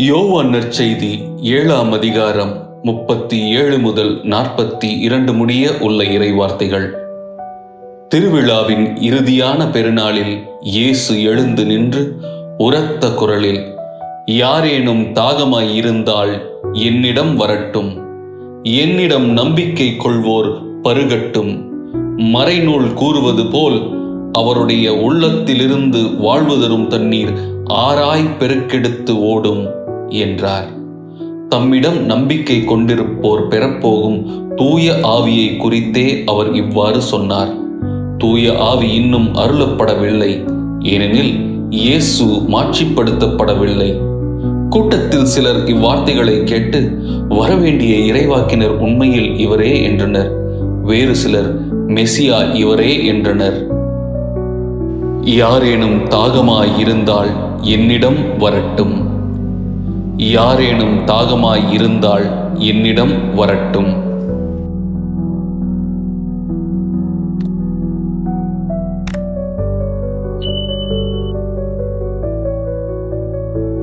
யோவான் நற்செய்தி ஏழாம் அதிகாரம் முப்பத்தி ஏழு முதல் நாற்பத்தி இரண்டு முடிய உள்ள இறைவார்த்தைகள். திருவிழாவின் இறுதியான பெருநாளில் இயேசு எழுந்து நின்று உரத்த குரலில் யாரேனும் தாகமாய் இருந்தால் என்னிடம் வரட்டும். என்னிடம் நம்பிக்கை கொள்வோர் பருகட்டும். மறைநூல் கூறுவது போல் அவருடைய உள்ளத்திலிருந்து வாழ்வு தரும் தண்ணீர் ஆராய் பெருக்கெடுத்து ஓடும். என்றார். தம்மிடம் நம்பிக்கை கொண்டிருப்போர் பெறப்போகும் தூய ஆவியை குறித்தே அவர் இவ்வாறு சொன்னார். தூய ஆவி இன்னும் அருளப்படவில்லை ஏனெனில் இயேசு மாட்சிப்படுத்தப்படவில்லை. கூட்டத்தில் சிலர் இவ்வார்த்தைகளை கேட்டு வரவேண்டிய இறைவாக்கினர் உண்மையில் இவரே என்றனர். வேறு சிலர் மெசியா இவரே என்றனர். யாரேனும் தாகமாய் இருந்தால் என்னிடம் வரட்டும். யாரேனும் தாகமாய் இருந்தால் என்னிடம் வரட்டும்.